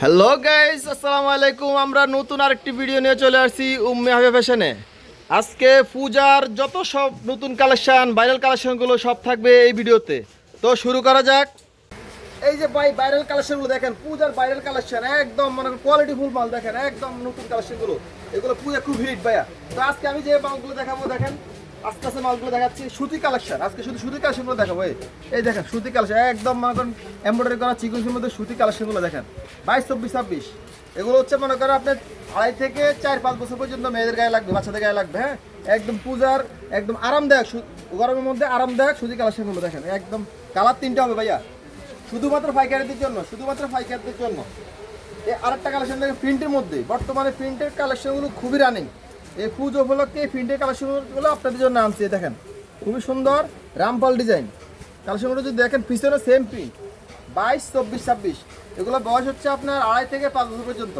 Hello guys আসসালামু আলাইকুম। আমরা নতুন আরেকটি ভিডিও নিয়ে চলে আসছি উম্মে হাবিব ফ্যাশনে আজকে পূজার যত সব নতুন কালেকশন ভাইরাল কালেকশনগুলো সব থাকবে এই ভিডিওতে তো শুরু করা যাক। এই যে ভাই ভাইরাল কালেকশনগুলো দেখেন, পূজার ভাইরাল কালেকশন একদম মানে কোয়ালিটি ফুল মাল দেখেন, একদম নতুন কালেকশনগুলো এগুলো পূজা খুব হিট ভাইয়া। তো আজকে আমি যে মালগুলো দেখাবো, দেখেন। আস্তে আস্তে মালগুলো দেখাচ্ছি। সুতি কালেকশন, আজকে শুধু সুতি কালেকশনগুলো দেখাবো, এই। দেখেন, সুতি কালেকশন, একদম মনে করেন এমব্রয়ডারি করা চিকুনসের মধ্যে সুতি কালেকশনগুলো দেখেন। বাইশ, চব্বিশ, ছাব্বিশ। এগুলো হচ্ছে মনে করেন আপনার আড়াই থেকে চার, পাঁচ বছর পর্যন্ত মেয়েদের গায়ে লাগবে, বাচ্চাদের গায়ে লাগবে হ্যাঁ? একদম পূজার, একদম আরামদায়ক গরমের মধ্যে আরামদায়ক সুতি কালেকশনগুলো দেখেন, একদম কালার তিনটা হবে ভাইয়া। শুধুমাত্র পাইকারিদের জন্য, শুধুমাত্র পাইকারদের জন্য। এই আরেকটা কালেকশন দেখেন, প্রিন্টের মধ্যে। বর্তমানে প্রিন্টের কালেকশনগুলো খুবই রানিং। এই পুজো উপলক্ষে এই প্রিন্টের কালেকশনগুলো আপনাদের জন্য আনছি দেখেন। খুবই সুন্দর রামপাল ডিজাইন। কালেকশনগুলো যদি দেখেন, পিছনে সেম প্রিন্ট বাইশ, চব্বিশ, ছাব্বিশ। এগুলো বয়স হচ্ছে আপনার আড়াই থেকে পাঁচ বছর পর্যন্ত।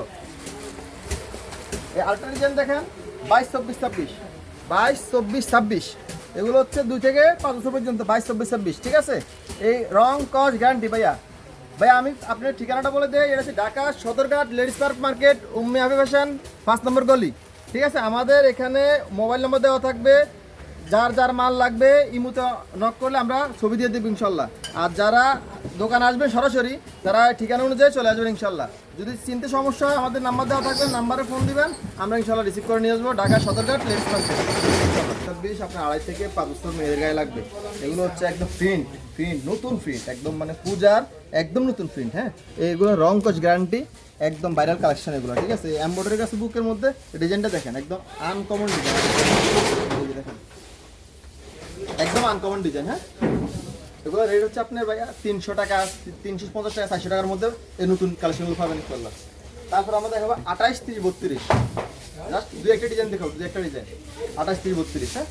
এই আলট্রা ডিজাইন দেখেন, বাইশ, চব্বিশ, ছাব্বিশ। বাইশ, চব্বিশ, ছাব্বিশ। এগুলো হচ্ছে দুই থেকে পাঁচ বছর পর্যন্ত, বাইশ, চব্বিশ, ছাব্বিশ, ঠিক আছে? এই রং, কস গ্যারান্টি ভাইয়া। ভাইয়া, আমি আপনার ঠিকানাটা বলে দেই, এটা হচ্ছে Dhaka Sadarghat ladies park market, উম্মি হাবি পাঁচ নম্বর গলি। ঠিক আছে আমাদের এখানে মোবাইল নম্বর দেওয়া থাকবে। যার যার মাল লাগবে ইমুতে নক করলে আমরা ছবি দিয়ে দেবো ইনশাল্লাহ। আর যারা দোকান আসবেন সরাসরি, তারা ঠিকানা অনুযায়ী চলে আসবেন ইনশাল্লাহ। যদি চিনতে সমস্যা হয়, আমাদের নাম্বার দেওয়া থাকবে নাম্বারে ফোন দিবেন, আমরা ইনশাল্লাহ রিসিভ করে নিয়ে আসব, ঢাকা সদরঘাট ছাব্বিশ আপনার আড়াই থেকে পাঁচ বছর মেয়েদের গায়ে লাগবে। এগুলো হচ্ছে একদম প্রিন্ট প্রিন্ট নতুন প্রিন্ট একদম মানে পূজার, একদম নতুন প্রিন্ট হ্যাঁ? এগুলো রং কচ গ্যারান্টি একদম ভাইরাল কালেকশন এগুলো, ঠিক আছে? এমব্রয়ডারি কাছে বুকের মধ্যে ডিজাইনটা দেখেন, একদম আনকমন ডিজাইন দেখেন। একদম আনকমন ডিজাইন হ্যাঁ? এগুলো রেট হচ্ছে আপনার ভাইয়া তিনশো টাকা, তিনশো পঞ্চাশ টাকা, চারশো টাকার মধ্যে এই নতুন কালেকশনগুলো পাবেন ইনশাল্লাহ। তারপর আমরা দেখাবো আঠাইশ তিরিশ বত্রিশ। জাস্ট দু একটা ডিজাইন দেখাবো, দু একটা ডিজাইন আঠাশ তিরিশ বত্রিশ হ্যাঁ?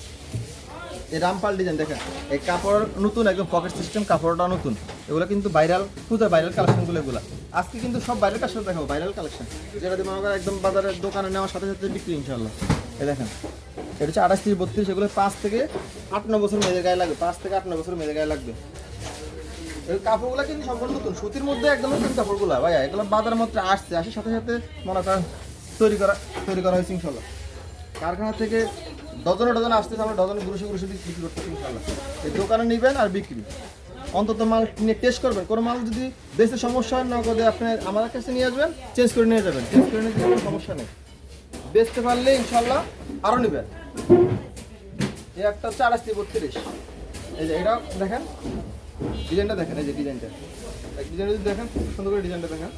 এই রামপাল ডিজাইন দেখেন। এই কাপড় নতুন, একদম পকেট সিস্টেম কাপড়টা নতুন। এগুলো কিন্তু ভাইরাল পূজার ভাইরাল কালেকশনগুলো এগুলো। আজকে কিন্তু সব ভাইরাল কালেকশন দেখাবো ভাইরাল কালেকশন যেটা দিয়ে মনে একদম বাজারের দোকানে নেওয়ার সাথে সাথে বিক্রি ইনশাল্লাহ। এই দেখেন। এটা হচ্ছে আঠাশ তিরিশ বত্রিশ, এগুলো পাঁচ থেকে আট ন বছর মেয়েদের গায়ে লাগবে, পাঁচ থেকে আট ন বছর মেয়েদের গায়ে লাগবে। কাপড়গুলো কিন্তু সম্পূর্ণ নতুন, সুতির মধ্যে একদম নতুন কাপড়গুলো, ভাইয়া, এগুলো বাজারের মধ্যে আসছে, আসার সাথে সাথে মনে করেন তৈরি করা তৈরি করা হয়েছে ইনশাল্লাহ। কারখানা থেকে ডজনে ডজনে আসতেছে, আমরা ডজনে গুরুশো গুরুশো বিক্রি করতেছি ইনশাল্লাহ। এই দোকানে নেবেন আর বিক্রি। অন্তত মাল নিয়ে টেস্ট করবেন, কোনো মাল যদি বেশি সমস্যা হয় না করে আপনি আমাদের কাছে নিয়ে আসবেন চেঞ্জ করে নিয়ে যাবেন। চেঞ্জ করে নিয়ে কোনো সমস্যা নেই। বেচতে পারলে ইনশাল্লাহ আরও নেবেন। এই একটা হচ্ছে আড়াইশ বত্রিশ। এই যে এটা দেখেন, ডিজাইনটা দেখেন, এই যে ডিজাইনটা। ডিজাইনটা যদি দেখেন, খুব সুন্দর করে ডিজাইনটা দেখেন।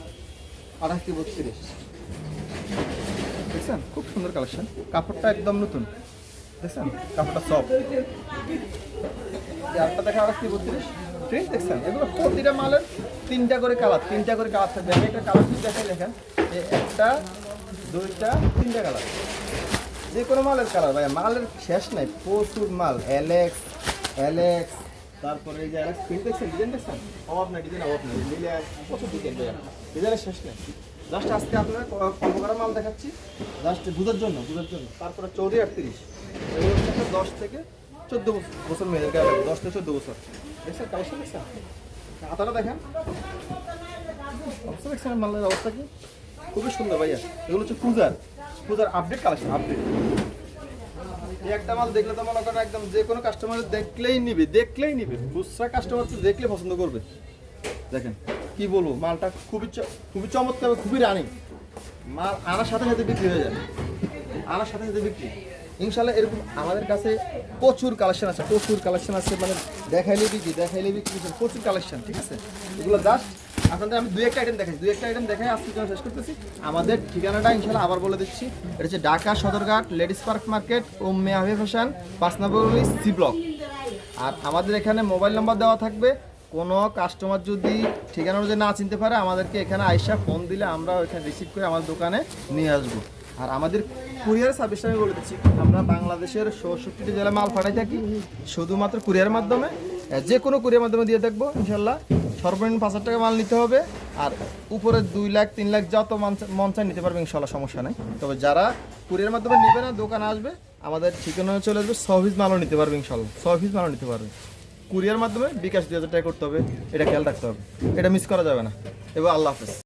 আঠাশ থেকে বত্রিশ। দেখছেন? খুব সুন্দর কালেকশন। কাপড়টা একদম নতুন। দেখছেন? কাপড়টা সফট আরেকটা দেখা আঠাশ থেকে বত্রিশ। প্রিন্ট দেখছেন? এগুলো প্রতিটা মালের তিনটা করে কালার তিনটা করে কালার থাকবে। আমি একটা কালার দেখেন। দেখেন একটা, দুইটা, তিনটা কালার যে কোনো মালের কালার ভাই মালের শেষ নাই, প্রচুর মাল। এলেক্স এলেক্স তারপরে এই যে এলেক্স প্রিন্ট দেখছেন ডিজাইন দেখছেন? অভাব নাই ডিজাইন অভাব নেই। মিলে প্রচুর ডিজাইন ভাইয়া। ডিজাইনের শেষ নেই। জাস্ট আজকে আপনার কল্প করা মাল দেখাচ্ছি। জাস্ট বুঝার জন্য বুঝার জন্য। তারপরে চৌদ্দ আটত্রিশ। দশ থেকে চোদ্দ বছর মেয়েদের গায়ে দশ থেকে চোদ্দ বছর। দেখছেন কালেকশন দেখছেন? হাতাটা দেখেন। অবস্থা দেখছেন মালের অবস্থা কি? খুবই সুন্দর ভাইয়া। এগুলো হচ্ছে পূজার পূজার আপডেট কালেকশন আপডেট একটা মাল দেখলে তো মনে করেন একদম যে কোনো কাস্টমার দেখলেই নিবে দেখলেই নিবে। খুচরা কাস্টমার তো দেখলে পছন্দ করবে। দেখেন, কি বলব, মালটা খুবই খুবই চমৎকার, খুবই রানিং মাল আনার সাথে সাথে বিক্রি হয়ে যাবে আনার সাথে সাথে বিক্রি। ইনশাল্লাহ এরকম আমাদের কাছে প্রচুর কালেকশন আছে, প্রচুর কালেকশন আছে মানে দেখাইলে বিক্রি দেখাইলে বিক্রি, প্রচুর কালেকশন ঠিক আছে? এগুলো জাস্ট আপনাদের আমি দুই একটা আইটেম দেখাচ্ছি দুই একটা আইটেম দেখাই, আজকে জন্য শেষ করতেছি। আমাদের ঠিকানাটা ইনশাল্লাহ আবার বলে দিচ্ছি। এটা হচ্ছে Dhaka Sadarghat ladies park market ওম্মে আভি ফ্যাশন, পাঁচ নম্বর সি ব্লক। আর আমাদের এখানে মোবাইল নাম্বার দেওয়া থাকবে। কোনো কাস্টমার যদি ঠিকানা অনুযায়ী না চিনতে পারে, আমাদেরকে এখানে আইসা ফোন দিলে আমরা ওইখানে রিসিভ করে আমাদের দোকানে নিয়ে আসব। আর আমাদের কুরিয়ার সার্ভিসটা আমি বলে দিচ্ছি, আমরা বাংলাদেশের চৌষট্টিটি জেলায় মাল পাঠাই থাকি, শুধুমাত্র কুরিয়ার মাধ্যমে। যে কোনো কুরিয়ার মাধ্যমে দিয়ে থাকব ইনশাল্লাহ। সর্বনিম্ন পাঁচ হাজার টাকা মাল নিতে হবে, আর উপরে দুই লাখ, তিন লাখ যত মন- চাই নিতে পারবে, ইনশাল্লাহ, সমস্যা নেই। তবে যারা কুরিয়ার মাধ্যমে নেবে না, দোকানে আসবে, আমাদের ঠিকানা চলে আসবে, সহিজ মালও নিতে পারবে, ইনশাল্লাহ। সহিজ মালও নিতে পারবে। কুরিয়ার মাধ্যমে বিকাশ দুই হাজার টাকা করতে হবে, এটা খেয়াল রাখতে হবে। এটা মিস করা যাবে না। এবার আল্লাহ হাফেজ।